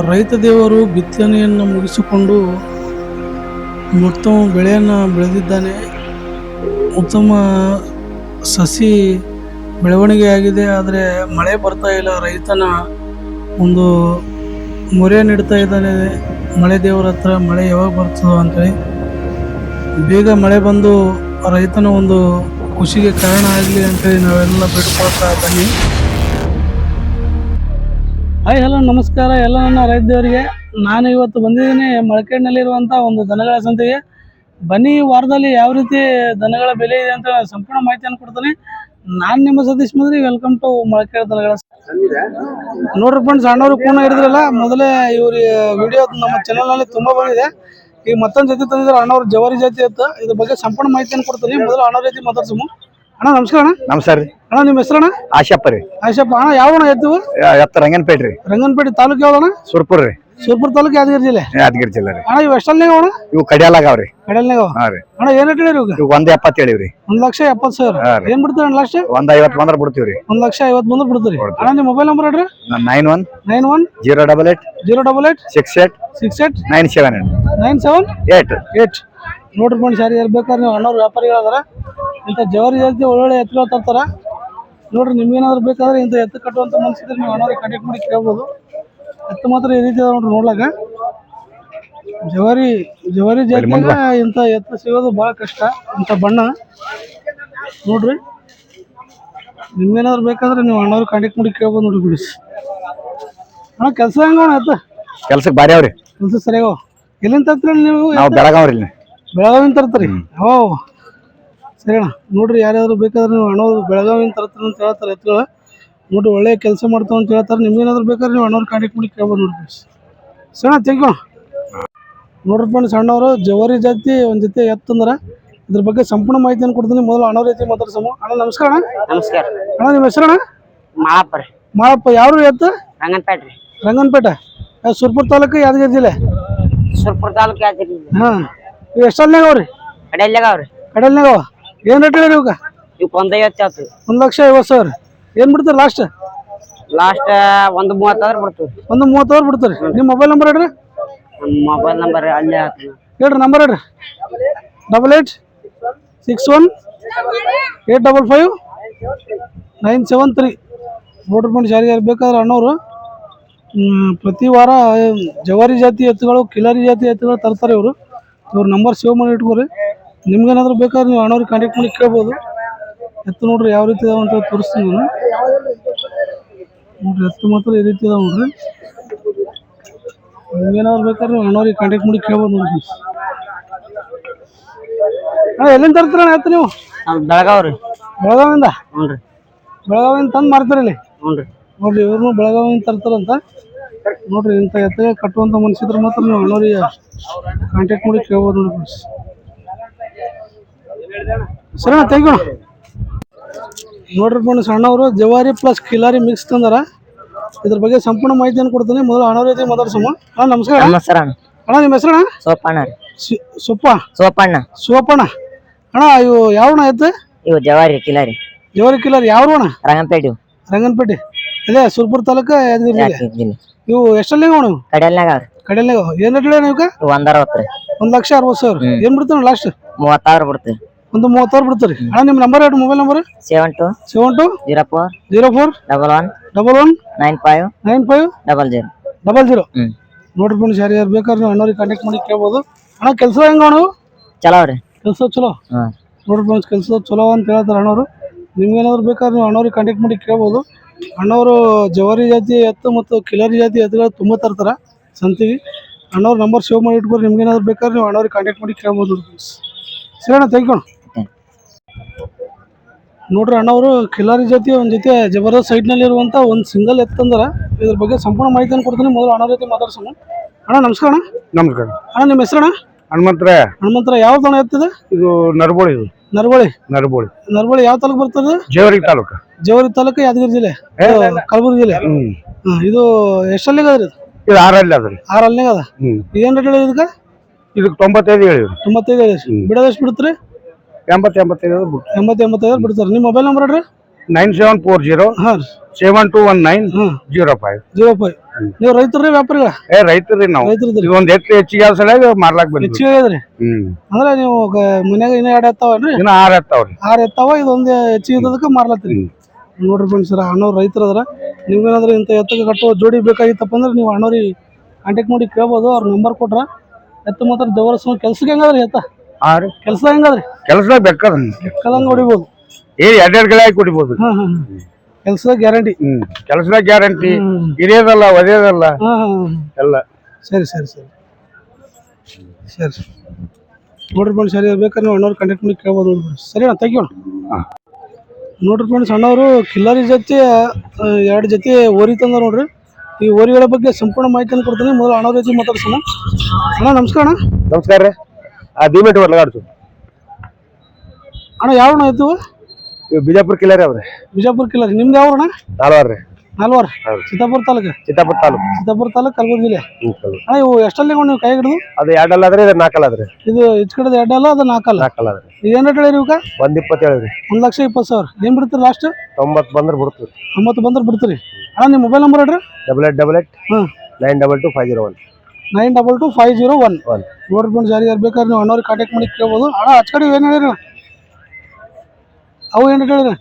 ರೈತ ದೇವರು ಬಿತ್ತನೆಯನ್ನು ಮುಗಿಸಿಕೊಂಡು ಉತ್ತಮ ಬೆಳೆಯನ್ನು ಬೆಳೆದಿದ್ದಾನೆ. ಉತ್ತಮ ಸಸಿ ಬೆಳವಣಿಗೆ ಆಗಿದೆ. ಆದರೆ ಮಳೆ ಬರ್ತಾ ಇಲ್ಲ. ರೈತನ ಒಂದು ಮೊರೆ ನೀಡ್ತಾ ಇದ್ದಾನೆ. ಮಳೆ ದೇವರ ಹತ್ರ ಮಳೆ ಯಾವಾಗ ಬರ್ತದೋ ಅಂತೇಳಿ. ಬೇಗ ಮಳೆ ಬಂದು ರೈತನ ಒಂದು ಖುಷಿಗೆ ಕಾರಣ ಆಗಲಿ ಅಂತೇಳಿ ನಾವೆಲ್ಲ ಬಿಟ್ಕೊಳ್ತಾ ಬನ್ನಿ ಹಾಯ್, ಹಲೋ, ನಮಸ್ಕಾರ ಎಲ್ಲ ನನ್ನ ರೈತರಿಗೆ. ನಾನು ಇವತ್ತು ಬಂದಿದ್ದೀನಿ ಮೊಳಕೇಡ್ನಲ್ಲಿರುವಂಥ ಒಂದು ದನಗಳ ಸಂತೆಗೆ. ಬನ್ನಿ ವಾರದಲ್ಲಿ ಯಾವ ರೀತಿ ದನಗಳ ಬೆಲೆ ಇದೆ ಅಂತ ಸಂಪೂರ್ಣ ಮಾಹಿತಿಯನ್ನು ಕೊಡ್ತೀನಿ. ನಾನು ನಿಮ್ಮ ಸತೀಶ್ ಮದ್ರಿ ವೆಲ್ಕಮ್ ಟು ಮೊಳಕೇಡ್ ದನಗಳ ನೋಡ್ರಿ ಫ್ರೆಂಡ್ಸ್ ಸಣ್ಣವರು ಪೂರ್ಣ ಹಿಡಿದ್ರಲ್ಲ ಮೊದಲೇ ಇವ್ರ ವಿಡಿಯೋ ನಮ್ಮ ಚಾನಲ್ನಲ್ಲಿ ತುಂಬ ಬಂದಿದೆ. ಈಗ ಮತ್ತೊಂದು ಜೊತೆ ತಂದಿದ್ದಾರೆ ಅಣ್ಣವ್ರ ಜವಾರಿ ಜಾತಿ ಅಂತ. ಇದ್ರ ಬಗ್ಗೆ ಸಂಪೂರ್ಣ ಮಾಹಿತಿಯನ್ನು ಕೊಡ್ತೀನಿ. ಮೊದಲು ಅಣ್ಣವ್ರ ಜೊತೆ ಮಾತಾಡ್ಸಮು. ಅಣ್ಣ ನಮಸ್ಕಾರ ಅಣ್ಣ. ನಮಸ್ಕಾರ ರೀ. ಅಣ್ಣ ನಿಮ್ಮ ಹೆಸರಣ್ಣ ಆಶಪ್ಪ ರೀ. ಆಶಪ್ಪ ಅಣ್ಣ ಯಾವ ಅಣ್ಣ ಎತ್ತು ಎತ್ತ ರಂಗನಪೇಟೆ ರೀ. ರಂಗನಪೇಟೆ ತಾಲೂಕು ಯಾವ್ದಣ್ಣ ಸುರ್ಪುರ್ ರೀ. ಸುರ್ಪುರ್ ತಾಲೂಕು ಯಾದಗಿರಿ ಜಿಲ್ಲೆ? ಯಾದಗಿರಿ ಜಿಲ್ಲೆ ರೀ. ಅಣ್ಣ ಇವು ಎಷ್ಟಲ್ನಾಗ ಅಣ್ಣ? ಇವು ಕಡಿಯಾಲಾಗವ್ರಿ ಕಡಲ್ನಾಗ ಹಾ ರೀ. ಅಣ್ಣ ಏನ್ ಹೇಳಿರಿ ಇವಾಗ? ಇವ್ ಒಂದ್ ಎಪ್ಪತ್ತು ಹೇಳಿವ್ರಿ ಒಂದ್ ಲಕ್ಷ ಎಪ್ಪತ್ತು ಸಾವಿರ. ರೀ. ಏನ್ ಬಿಡ್ತೀರಿ ಅಣ್ಣ ಲಾಸ್ಟ್ ಒಂದ್ ಐವತ್ತು ಬಂದ್ರ ಬಿಡ್ತೀವ್ರಿ ಒಂದ್ ಲಕ್ಷ ಐವತ್ತು ಬಂದ್ರೆ ಬಿಡ್ತೀರಿ. ಅಣ್ಣ ನಿಮ್ಮ ಮೊಬೈಲ್ ನಂಬರ್ ಹೇಳ್ರಿ. Nine one nine one zero double eight zero double eight six eight six eight nine seven eight. Nine seven eight. Eight. ನೋಡ್ರಿ ಫ್ರೆಂಡ್ಸ್ ಯಾರು ಇರ್ಬೇಕಾದ್ರೆ ನೀವು ಅಣ್ಣವ್ರು ವ್ಯಾಪಾರಿಗಳಾದ್ರೆ ಇಂಥ ಜವಾರಿ ಜಾಸ್ತಿ ಒಳ್ಳೊಳ್ಳೆ ಎತ್ತುಗಳು ತರ್ತಾರ. ನೋಡ್ರಿ ನಿಮ್ಗೇನಾದ್ರು ಬೇಕಾದ್ರೆ ಇಂಥ ಎತ್ತು ಕಟ್ಟುವಂಥ ಮನ್ಸಿದ್ರೆ ನೀವು ಅಣ್ಣವ್ರಿಗೆ ಕಾಂಟ್ಯಾಕ್ಟ್ ಮಾಡಿ ಕೇಳ್ಬೋದು. ಎತ್ತು ಮಾತ್ರ ಈ ರೀತಿ ಅದಾವ ನೋಡ್ರಿ ನೋಡ್ಲಾಕ. ಜವಾರಿ ಜವಾರಿ ಜಾತಿಯಾಗ ಇಂಥ ಎತ್ತು ಸಿಗೋದು ಭಾಳ ಕಷ್ಟ ಇಂಥ ಬಣ್ಣ. ನೋಡ್ರಿ ನಿಮ್ಗೇನಾದ್ರು ಬೇಕಾದ್ರೆ ನೀವು ಅಣ್ಣವ್ರಿಗೆ ಕಾಂಟ್ಯಾಕ್ಟ್ ಮಾಡಿ ಕೇಳ್ಬೋದು ನೋಡ್ರಿ ಬಿಡಿಸ್ ಅಣ್ಣ ಕೆಲಸ ಹೆಂಗಣ್ಣ ಎತ್ತು ಕೆಲ್ಸಕ್ಕೆ ಬಾರಿ ಅವ್ರಿ. ಕೆಲಸ ಸರಿಯಾಗೋ ಎಲ್ಲಿಂದ ತರ್ತೀರಿ ನೀವು? ನಾವು ಬೆಳಗಾವ್ರಿ ಬೆಳಗಾವಿನ ತರ್ತೀರಿ? ಓ ಸರಿ ಅಣ್ಣ. ನೋಡ್ರಿ ಯಾರ್ಯಾರು ಬೇಕಾದ್ರೆ ನೀವು ಅಣ್ಣವ್ರು ಬೆಳಗಾವಿನ ತರ್ತಾರೆ ಅಂತ ಹೇಳ್ತಾರೆ ಎತ್ತುಗಳು ನೋಡ್ರಿ ಒಳ್ಳೆ ಕೆಲಸ ಮಾಡ್ತಾವ ಅಂತ ಹೇಳ್ತಾರೆ. ನಿಮ್ಗೇನಾದ್ರು ಬೇಕಾದ್ರೆ ನೀವು ಅಣ್ಣವ್ರು ಕಾಂಟ್ಯಾಕ್ಟ್ ಮಾಡಿ ಕೇಳ್ಬೋದು ನೋಡ್ರಿ ಸರಿ ಅಣ್ಣ ಥ್ಯಾಂಕ್ ಯು ನೋಡ್ರಿ ಫ್ರೆಂಡ್ ಸಣ್ಣವರು ಜವಾರಿ ಜಾತಿ ಒಂದು ಜೊತೆ ಎತ್ತಂದ್ರೆ ಇದ್ರ ಬಗ್ಗೆ ಸಂಪೂರ್ಣ ಮಾಹಿತಿಯನ್ನು ಕೊಡ್ತೀನಿ. ಮೊದಲು ಅಣ್ಣವ್ರ ಜೊತೆ ಮಾತಾಡ್ಸಮ್ಮ ಅಣ್ಣ ನಮಸ್ಕಾರ ಅಣ್ಣ. ನಮಸ್ಕಾರ. ಅಣ್ಣ ನಿಮ್ಮ ಹೆಸರು ಅಣ್ಣ? ಮಾಳಪ್ಪ ರೀ. ಮಾಳಪ್ಪ ಯಾರು ಎತ್ತು? ರಂಗನಪೇಟೆ ರೀ. ರಂಗನಪೇಟೆ. ಸುರ್ಪುರ ತಾಲೂಕು ಯಾದಗಿರಿ ಜಿಲ್ಲೆ? ಸುರ್ಪುರ ತಾಲೂಕು ಯಾವ್ದು ಹಾಂ. ಇವು ಎಷ್ಟಲ್ನಾಗ ಅವ್ರಿ? ಕಡೆಯಲ್ಲಾಗ ಅವ್ರಿ. ಕಡಲ್ನಾಗ ಅವ? ಏನು ರೇಟ್ ಹೇಳಿ ಇವಾಗ? ಇವಕ್ಕೆ ಒಂದು ಐವತ್ತು ಆಯ್ತು ಒಂದು ಲಕ್ಷ ಐವತ್ತು ಸಾವಿರ. ಏನು ಬಿಡ್ತಾರೆ ಲಾಸ್ಟ್ ಲಾಸ್ಟ್ ಒಂದು ಮೂವತ್ತಾದ್ರೆ ಬಿಡ್ತೀವಿ. ಒಂದು ಮೂವತ್ತವ್ರು ಬಿಡ್ತಾರೆ. ನಿಮ್ಮ ಮೊಬೈಲ್ ನಂಬರ್ ಹೇಳ್ರಿ. ನಮ್ಮ ಮೊಬೈಲ್ ನಂಬರ್ ಅಲ್ಲೇ ಆತು ಹೇಳ್ರಿ ನಂಬರ್ ಹೇಳ್ರಿ. Double eight six one eight double five nine seven three ನೋಡ್ರಿ ಫ್ರೆಂಡ್ಸ್ ಯಾರಿಗಾರು ಬೇಕಾದ್ರೆ ಅಣ್ಣವರು ಪ್ರತಿ ವಾರ ಜವಾರಿ ಜಾತಿ ಎತ್ತುಗಳು ಕಿಲಾರಿ ಜಾತಿ ಎತ್ತುಗಳು ತರ್ತಾರೆ ಇವರು. ಇವ್ರ ನಂಬರ್ ಸೇವ್ ಮಾಡಿ ಇಟ್ಕೋರಿ. ನಿಮ್ಗೇನಾದ್ರು ಬೇಕಾದ್ರೆ ನೀವು ಅಣ್ಣವ್ರಿಗೆ ಕಾಂಟ್ಯಾಕ್ಟ್ ಮಾಡಿ ಕೇಳ್ಬೋದು. ಎತ್ತು ನೋಡ್ರಿ ಯಾವ ರೀತಿ ಇದಾವೆ ಅಂತ ತೋರಿಸ್ತೀನಿ ನಾನು. ನೋಡ್ರಿ ಎತ್ತು ಮಾತ್ರ ಈ ರೀತಿ ಇದಾವೆ ನೋಡ್ರಿ. ನಿಮ್ಗೇನಾದ್ರು ಬೇಕಾದ್ರೆ ನೀವು ಅಣ್ಣವ್ರಿಗೆ ಕಾಂಟ್ಯಾಕ್ಟ್ ಮಾಡಿ ಕೇಳ್ಬೋದು ನೋಡ್ರಿ ಎಲ್ಲಿಂದ ತರ್ತೀರಣ್ಣ ಎತ್ತು ನೀವು? ಬೆಳಗಾವ್ ರೀ ಬೆಳಗಾವಿಂದ? ಹ್ಞೂ ರೀ ಬೆಳಗಾವಿಂದ ತಂದು ಮಾರ್ತೀರಿ ಇಲ್ಲಿ? ಹ್ಞೂ ರೀ ನೋಡ್ರಿ ಇವ್ರನ್ನೂ ಬೆಳಗಾವಿಂದ ತರ್ತಾರಂತ. ನೋಡ್ರಿ ಇಂಥ ಎತ್ತುಗಳು ಕಟ್ಟುವಂಥ ಮನ್ಸಿದ್ರೆ ಮಾತ್ರ ನೀವು ಅಣ್ಣವ್ರಿಗೆ ಕಾಂಟ್ಯಾಕ್ಟ್ ಮಾಡಿ ಕೇಳ್ಬೋದು ನೋಡಿ ಫ್ರೆಂಡ್ಸ್ ಸರಿ ಅಣ್ಣ ಯು ನೋಡ್ರಿ ಫ್ರೆಂಡ್ಸ್ ಅಣ್ಣವರು ಜವಾರಿ ಪ್ಲಸ್ ಕಿಲಾರಿ ಮಿಕ್ಸ್ ತಂದಾರ. ಇದ್ರ ಬಗ್ಗೆ ಸಂಪೂರ್ಣ ಮಾಹಿತಿಯನ್ನು ಕೊಡ್ತೀನಿ. ಮೊದಲು ಅಣ್ಣವ್ರ ಜೊತೆ ಮಾತಾಡ್ಸಮ್ಮ ಅಣ್ಣ ನಮಸ್ಕಾರ ನಮಸ್ಕಾರ ಅಣ್ಣ. ನಿಮ್ಮ ಹೆಸರಣ್ಣ? ಸೋಪಣ್ಣ ರೀ ಸಿ- ಸೊಪ್ಪ ಸೋಪಣ್ಣ. ಸೋಪಣ್ಣ. ಅಣ್ಣ ಇವು ಯಾವಣ್ಣ ಎತ್ತು ಇವು ಜವಾರಿ ಕಿಲಾರಿ. ಜವಾರಿ ಕಿಲಾರಿ ಯಾವ ಅಣ್ಣ ರಂಗನಪೇಟೆ ಇವು ರಂಗನಪೇಟೆ? ಅದೇ ಸುರ್ಪುರ್ ತಾಲೂಕು ಯಾದಗಿರಿ ಇವು ಎಷ್ಟಲ್ಲಿ ಅಣ್ಣ ಇವು ಕಡೆಯಲ್ನಾಗ ಅವ್ರಿ. ಕಡೆಯಲ್ಲ ಏನು ರೇಟ್ ಹೇಳಿ ನೀವು ಒಂದು ಅರವತ್ತು ರೀ. ಒಂದು ಲಕ್ಷ ಅರವತ್ತು ಸಾವಿರ. ಏನ್ ಬಿಡ್ತಾನೆ ಲಾಸ್ಟ್ ಮೂವತ್ತಾರು ಬಿಡ್ತೀವಿ. ಒಂದು ಮೂವತ್ತಾರು ಬಿಡ್ತಾರೆ. ಅಣ್ಣ ನಿಮ್ಮ ನಂಬರ್ ಎರಡು mobile number seven two seven two zero four zero four double one double one nine five nine five double zero double zero ನೋಡ್ರಿ ಫ್ರೆಂಡ್ಸ್ ಯಾರು ಯಾರು ಬೇಕಾದ್ರೆ ನೀವು ಅಣ್ಣವ್ರಿಗೆ ಕಾಂಟ್ಯಾಕ್ಟ್ ಮಾಡಿ ಕೇಳ್ಬೋದು. ಅಣ್ಣ ಕೆಲಸ ಹೆಂಗ ಅಣ್ಣ? ಚಲೋ ರೀ ಕೆಲಸ ಚಲೋ? ನೋಡ್ರಿ ಫ್ರೆಂಡ್ಸ್ ಕೆಲಸ ಚಲೋ ಅಂತ ಹೇಳ್ತಾರೆ ಅಣ್ಣವರು. ನಿಮ್ಗೇನಾದ್ರು ಬೇಕಾದ್ರೆ ನೀವು ಅಣ್ಣವ್ರಿಗೆ ಕಾಂಟ್ಯಾಕ್ಟ್ ಮಾಡಿ ಕೇಳ್ಬೋದು. ಅಣ್ಣವರು ಜವಾರಿ ಜಾತಿ ಎತ್ತು ಮತ್ತು ಕಿಲಾರಿ ಜಾತಿ ಎತ್ತುಗಳು ತುಂಬ ತರ್ತಾರೆ ಸಂತೀವಿ. ಅಣ್ಣವ್ರ ನಂಬರ್ ಸೇವ್ ಮಾಡಿ ಇಟ್ಕೊಂಡು ನಿಮ್ಗೇನಾದ್ರು ಬೇಕಾದ್ರೆ ನೀವು ಅಣ್ಣವ್ರಿಗೆ ಕಾಂಟ್ಯಾಕ್ಟ್ ಮಾಡಿ ಕೇಳ್ಬೋದು ಸರಿ ಅಣ್ಣ ತ್ಯಾಂಕ್ ಯು ನೋಡ್ರಿ ಅಣ್ಣವರು ಕಿಲಾರಿ ಜಾತಿ ಒಂದು ಜೊತೆ ಜಬರ್ದಸ್ತ್ ಸೈಡ್ನಲ್ಲಿ ಇರುವಂಥ ಒಂದು ಸಿಂಗಲ್ ಎತ್ತಂದ್ರೆ ಇದ್ರ ಬಗ್ಗೆ ಸಂಪೂರ್ಣ ಮಾಹಿತಿಯನ್ನು ಕೊಡ್ತೀನಿ ಮೊದಲು ಅಣ್ಣ ಜೊತೆ ಮಾತಾಡ್ಸೋಣ. ಅಣ್ಣ ನಮಸ್ಕಾರ ಅಣ್ಣ. ನಮಸ್ಕಾರ. ಅಣ್ಣ ನಿಮ್ಮ ಹೆಸರಣ್ಣ? ಹನುಮಂತ್ರ. ಹನುಮಂತರ ಯಾವ ತಾಣ ಎತ್ತಿದೆ? ಇದು ನರ್ಬೋಳಿ ಇದು. ನರವಳಿ ನರಬೋಳಿ. ನರಬೋಳಿ ಯಾವ ತಾಲೂಕು ಬರ್ತದೆ? ಜೇವರಿ ತಾಲೂಕು. ಜವರಿ ತಾಲೂಕು ಯಾದಗಿರಿ ಜಿಲ್ಲೆ. ಕಲಬುರಗಿ ಜಿಲ್ಲೆ. ಹ್ಮ್. ಇದು ಎಷ್ಟಲ್ಲಿಗೆ ಅದ್ರಿ ಇದು? ಇದು ಆರಲ್ಲಿ ಅದ್ರಿ ಆರು ಅಲ್ಲಿಗೆ ಅದ? ಹ್ಮ್. ಏನು ರೇಟ್ ಹೇಳಿ ಇದಕ್ಕೆ? ಇದಕ್ಕೆ ತೊಂಬತ್ತೈದು ಹೇಳಿ ತೊಂಬತ್ತೈದು ಹೇಳಿ ಬಿಡೋದು ಎಷ್ಟು ಬಿಡ್ತೀರಿ ಎಂಬತ್ತು ಎಂಬತ್ತೈದು ಬಿಟ್ಟು ಎಂಬತ್ತು ಎಂಬತ್ತೈದು ಬಿಡ್ತಾರೆ. ನಿಮ್ಮ ಮೊಬೈಲ್ ನಂಬರ್ ಹೇಳ್ರಿ. Nine seven four zero seven two one nine zero five. Zero five. ನೀವು ರೈತರ್ರಿ ವ್ಯಾಪಾರಿಗಳ? ಏ ರೈತರಿ ನಾವು. ರೈತರಿದ್ರಿ ಒಂದ್ ಎತ್ತು ಹೆಚ್ಚಿಗೆ ಆದ ಸಲುವಾಗಿ ಮಾರ್ಲಾಕ್ ಬಂದ್ವಿ. ಹೆಚ್ಚಿಗೆ ಆಗ್ಯದ್ರಿ ಹ್ಮ್. ಅಂದ್ರೆ ನೀವು ಮನ್ಯಾಗ ಇನ್ನ ಎರಡು ಎತ್ತಾವನ್ರಿ ಇನ್ನ ಆರ್ ಎತ್ತಾವ್ರಿ ಆರು ಎತ್ತಾವ ಇದೊಂದು ಹೆಚ್ಚಿಗೆ ಇದ್ದದಕ್ಕೆ ಮಾರ್ಲತ್ತೀರಿ. ನೋಡ್ರಿ ಫ್ರೆಂಡ್ಸ್ ಅಣ್ಣವ್ರು ರೈತರು ಅದ್ರ. ನಿಮ್ಗೇನಾದ್ರೂ ಇಂಥ ಎತ್ತಕ್ಕೆ ಕಟ್ಟುವ ಜೋಡಿ ಬೇಕಾಗಿತ್ತಪ್ಪ ಅಂದ್ರೆ ನೀವು ಅಣ್ಣವ್ರಿಗೆ ಕಾಂಟ್ಯಾಕ್ಟ್ ಮಾಡಿ ಕೇಳ್ಬೋದು ಅವ್ರ ನಂಬರ್ ಕೊಟ್ರ. ಎತ್ತು ಮಾತ್ರ ಜಬರ್ದಸ್ತ್ ಕೆಲ್ಸಕ್ಕೆ ಹೆಂಗದ್ರಿ ಎತ್ತ? ಆರು ಕೆಲಸ ಹೆಂಗದ್ರಿ? ಕೆಲಸದಾಗ ಬೆಕ್ಕದ ಕದಂಗ ಹೊಡಿಬೋದು. ಏ ಎರಡೆರಡು ಗಿಡ ಹಾಕಿ ಕುಡಿಬೋದು ಕೆಲಸ ಗ್ಯಾರಂಟಿ. ಹ್ಮ್ ಕೆಲಸದ ಗ್ಯಾರಂಟಿ. ಹಿರಿಯದಲ್ಲ ಒದೆಯದಲ್ಲ ಎಲ್ಲ. ಸರಿ ಸರಿ ಸರಿ. ಸರಿ. ನೋಡ್ರಿ ಫ್ರೆಂಡ್ಸ್ ಸರಿ ಬೇಕಾದ್ರೆ ನೀವು ಅಣ್ಣವ್ರು ಕಂಡಕ್ಟ್ ಮಾಡಿ ಕೇಳ್ಬೋದು ನೋಡ್ರಿ ಸರಿ ಅಣ್ಣ ತೆಗಿಯೋಣ. ನೋಡ್ರಿ ಫ್ರೆಂಡ್ಸ್ ಅಣ್ಣವರು ಕಿಲ್ಲರಿ ಜೊತೆ ಎರಡು ಜೊತೆ ಓರಿ ತಂದ ನೋಡ್ರಿ. ಈ ಓರಿಗಳ ಬಗ್ಗೆ ಸಂಪೂರ್ಣ ಮಾಹಿತಿಯನ್ನು ಕೊಡ್ತೀನಿ. ಮೊದಲು ಅಣ್ಣವ್ರ ಜೊತೆ ಮಾತಾಡ್ಸೋಣ. ಅಣ್ಣ ನಮಸ್ಕಾರ ಅಣ್ಣ. ನಮಸ್ಕಾರ ರೀ. ಆ ದಿಮೆಟ್ ಅಣ್ಣ ಯಾವ ಅಣ್ಣ ಆಯ್ತು ಇವ್ ಬಿಜಾಪುರ ಕಿಲ್ಲರಿ ಅವ್ರಿ ಬಿಜಾಪುರ ಕಿಲ್ಲರಿ ನಿಮ್ದು ಯಾವ ಅಣ್ಣ ನಾಲ್ವಾರ ರೀ. ನಾಲ್ವಾರ. ಚಿತ್ತಾಪುರ ತಾಲೂಕು? ಚಿತ್ತಾಪುರ ತಾಲೂಕು. ಚಿತ್ತಾಪುರ ತಾಲೂಕು ಕಲಬುರಗಿ ಜಿಲ್ಲೆ? ಅಣ್ಣ ಇವು ಎಷ್ಟಲ್ಲಿ ನೀವು ಕೈ ಹಿಡಿದು? ಅದು ಎರಡಲ್ಲ ಆದ್ರೆ ಇದು ನಾಲ್ಕಲ್ಲ ಆದ್ರೆ. ಇದು ಹೆಚ್ಚು ಕಡೆದು ಎರಡಲ್ಲ ಅದು ನಾಲ್ಕಲ್ಲ? ನಾಲ್ಕಲ್ಲ ಆದ್ರೆ. ಏನ್ ರೇಟ್ ಹೇಳಿರಿ ಇವಾಗ ಒಂದ್ ಇಪ್ಪತ್ತು ರೀ ಒಂದ್ ಲಕ್ಷ ಇಪ್ಪತ್ತು ಸಾವಿರ. ಏನ್ ಬಿಡ್ತೀರಿ ಲಾಸ್ಟ್ ತೊಂಬತ್ತು ಬಂದ್ರೆ ಬಿಡ್ತೀವಿ. ತೊಂಬತ್ತು ಬಂದ್ರೆ ಬಿಡ್ತೀರಿ. ಅಣ್ಣ ನಿಮ್ಮ ಮೊಬೈಲ್ ನಂಬರ್ ಹೇಳ್ರಿ. Double eight double eight. Nine double two five zero one nine double two five zero one one ನೋಡ್ರಿ ಜಾರಿ ಇರ್ಬೇಕಾದ್ರೆ ನೀವು ಅಣ್ಣವ್ರಿಗೆ ಕಾಂಟ್ಯಾಕ್ಟ್ ಮಾಡಿ ಕೇಳ್ಬೋದು. ಅಣ್ಣ ಹಚ್ ಕಡೆ ಏನು ಹೇಳಿರಿ ಅಣ್ಣ? ಅವು ಏನು ಹೇಳಿರಿ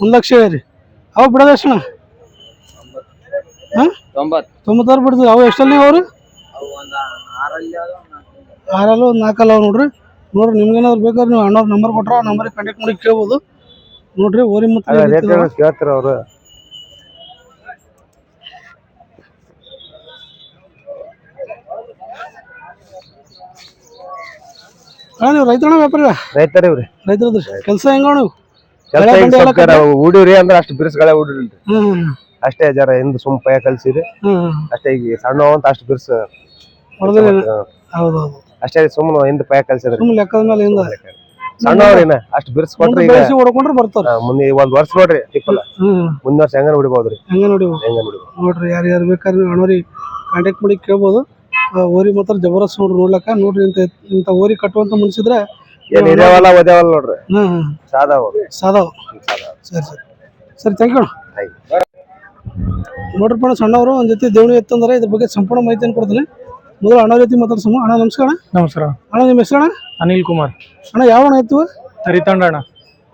ಒಂದು ಲಕ್ಷ ಹೇಳಿರಿ. ಅವು ಬಿಡೋದು ಎಷ್ಟು ಹಾಂ? ತೊಂಬತ್ತು ತೊಂಬತ್ತಾರು ಬಿಡ್ತೀವಿ ಅವು ಎಷ್ಟಲ್ಲಿ ಅವರು ಆರಲ್ಲ ಒಂದು ನಾಲ್ಕಲ್ಲ ಅವು ನೋಡ್ರಿ. ನೋಡ್ರಿ ನಿಮ್ಗೇನಾದ್ರು ಬೇಕಾದ್ರೆ ನೀವು ಅಣ್ಣವ್ರ ನಂಬರ್ ಕೊಟ್ರೆ ಆ ನಂಬರಿಗೆ ಕಾಂಟ್ಯಾಕ್ಟ್ ಮಾಡಿ ಕೇಳ್ಬೋದು. ನೋಡ್ರಿ ಓರಿ ಮತ್ತೆ ಕೇಳ್ತಾರೆ ಅವ್ರು? ಅಣ್ಣ ನೀವು ರೈತಣ್ಣ ವ್ಯಾಪಾರ ರೈತರ ಇವ್ರಿ. ರೈತರದ್ರಿ ಕೆಲಸ ಹೆಂಗ ನೀವು ಜರ ಅಂದ್ರೆ ಅಷ್ಟು ಬಿರ್ಸ್ಗಳೇ ಅಷ್ಟೇ ಜರ ಹಿಂದ್ ಸುಮ್ ಪಯ ಕಲ್ಸಿರಿ. ಅಷ್ಟೇ ಈಗ ಸಣ್ಣ ಅಂತ ಅಷ್ಟು ಬಿರ್ಸ್ ಅಷ್ಟೇ ಸುಮ್ಮನೆ ಹಿಂದ್ ಪಯ ಕಲ್ಸಿದ್ರಿ. ಸುಮ್ಮನೆ ಲೆಕ್ಕದ ಮೇಲೆ ಹಿಂದ. ಅಷ್ಟು ಬಿರ್ಸ್ ಕೊಟ್ರಿ ಈಗ ಹೊಡ್ಕೊಂಡ್ರೆ ಬರ್ತಾರ. ಮುಂದೆ ಒಂದ್ ವರ್ಷ ನೋಡ್ರಿ ತಿಪ್ಪಲ್ಲ ಹ್ಮ್ ಮುಂದ್ ವರ್ಷ ಹೆಂಗ ಹೊಡಿಬೋದ್ರಿ ಹೆಂಗ್ ನೋಡಿ ಹೆಂಗ ನೋಡ್ರಿ ಯಾರು ಯಾರು ಬೇಕಾದ್ರೆ ಕಾಂಟ್ಯಾಕ್ಟ್ ಮಾಡಿ ಕೇಳ್ಬೋದು. ಆ, ಓರಿ ಮಾತ್ರ ಜಬರ್ದಸ್ತ್ ನೋಡ್ರಿ ನೋಡ್ಲಕ್ಕ ನೋಡ್ರಿ ಇಂತ ಇಂತ ಓರಿ ಕಟ್ಟುವಂತ ಮುನ್ಸಿದ್ರೆ ಏನ್ ಇದಾವಲ್ಲ ಒದೇವಲ್ಲ ನೋಡ್ರಿ. ಹಾ ಸಾದಾವ ಸಾದಾವ್. ಸರಿ ಸರಿ. ಸರಿ ಥ್ಯಾಂಕ್ ಯು ನೋಡ್ರಿ ಪಣ ಸಣ್ಣವರು ಒಂದ್ ಜೊತೆ ದೇವಣಿ ಎತ್ತಂದ್ರೆ ಇದ್ರ ಬಗ್ಗೆ ಸಂಪೂರ್ಣ ಮಾಹಿತಿಯನ್ನು ಕೊಡ್ತೀನಿ. ಮೊದಲು ಅಣ್ಣ ಜೊತೆ ಮಾತಾಡ್ಸಮ್ಮ ಅಣ್ಣ ನಮಸ್ಕಾರ ಅಣ್ಣ. ನಮಸ್ಕಾರ. ಅಣ್ಣ ನಿಮ್ಮ ಹೆಸರು ಅಣ್ಣ? ಅನಿಲ್ ಕುಮಾರ್. ಅಣ್ಣ ಯಾವ ಅಣ್ಣ ಎತ್ತು? ತರಿತಾಂಡ ಅಣ್ಣ.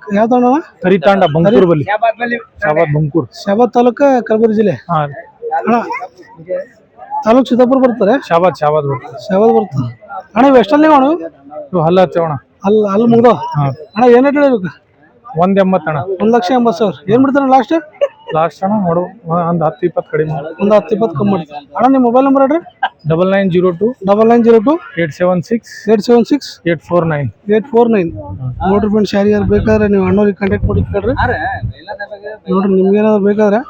ಯಾವ ಅಣ್ಣ? ತರಿತಾಂಡ ಬಂಕೂರ್ ಬಲ್ಲಿ. ಶಾಬಾದ್ ಬಂಕೂರ್ ಶಾಬಾದ್ ತಾಲೂಕು ಕಲಬುರಗಿ ಜಿಲ್ಲೆ. ಹಾ. ಅಣ್ಣ ತಾಲೂಕು ಸಿದ್ದಾಪುರ ಬರ್ತಾರೆ? ಶಾಬಾದ್ ಶಾಬಾದ್ ಬರ್ತಾರೆ. ಶಾಬಾದ್ ಬರ್ತಾರೆ. ಅಣ್ಣ ಇವು ಎಷ್ಟಲ್ಲಿ ಅಣ್ಣ? ಇವು? ಇವು ಹಲ್ಲ ಹಚ್ಚೋಣ ಅಲ್ಲಿ ಅಲ್ಲಿ ಮುಗ್ದ? ಅಣ್ಣ ಏನು ಹೇಳಬೇಕು ಹೇಳಿಬೇಕು ಒಂದ್ ಎಂಬತ್ತು ಅಣ್ಣ. ಒಂದು ಲಕ್ಷ ಎಂಬತ್ತು ಸಾವಿರ. ಏನು ಬಿಡ್ತಾರೆ ಲಾಸ್ಟ್ ಲಾಸ್ಟ್ ಅಣ್ಣ ನೋಡು. ಒಂದ್ ಹತ್ತು ಇಪ್ಪತ್ತು ಕಡಿಮೆ ಒಂದು ಹತ್ತು ಇಪ್ಪತ್ತು ಕಮ್ಮಿ ಮಾಡ್ತಾರೆ ಅಣ್ಣ ನಿಮ್ಮ ಮೊಬೈಲ್ ನಂಬರ್ ಹೇಳ್ರಿ. Double nine zero two double nine zero two eight seven six eight seven six eight four nine eight four nine ನೋಡ್ರಿ ಫ್ರೆಂಡ್ಸ್ ಯಾರಿಗಾರು ಯಾರು ಬೇಕಾದ್ರೆ ನೀವು ಅಣ್ಣವ್ರಿಗೆ ಕಾಂಟ್ಯಾಕ್ಟ್ ಮಾಡಿ ಕೇಳ್ರಿ. ನೋಡ್ರಿ ನಿಮ್ಗೆ ಏನಾದ್ರು ಬೇಕಾದ್ರೆ